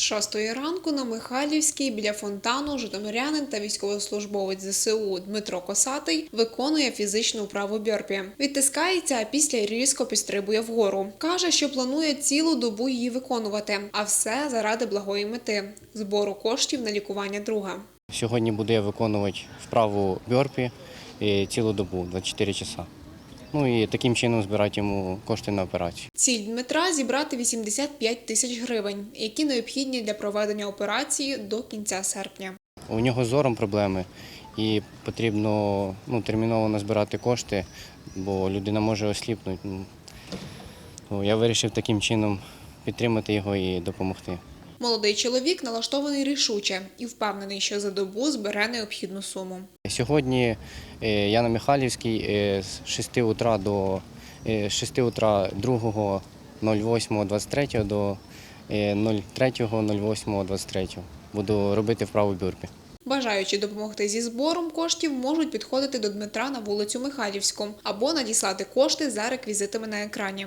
З шостої ранку на Михайлівській біля фонтану житомирянин та військовослужбовець ЗСУ Дмитро Косатий виконує фізичну вправу бьорпі. Відтискається, а після різко підстрибує вгору. Каже, що планує цілу добу її виконувати, а все заради благої мети збору коштів на лікування друга. Сьогодні буду я виконувати вправу бьорпі е, цілу добу, 24 часа. Ну і таким чином збирати йому кошти на операцію. Ціль Дмитра зібрати 85 тисяч гривень, які необхідні для проведення операції до кінця серпня. У нього з зором проблеми і потрібно ну, терміново назбирати кошти, бо людина може осліпнути. Ну, Я вирішив таким чином підтримати його і допомогти. Молодий чоловік налаштований рішуче і впевнений, що за добу збере необхідну суму. Сьогодні е, я на Михайлівській е, з 6 утра до е, з 6 утра 2 08.23 до е, 03.08.23 буду робити вправу бюрпі. Бажаючи допомогти зі збором коштів, можуть підходити до Дмитра на вулицю Михайлівську або надіслати кошти за реквізитами на екрані.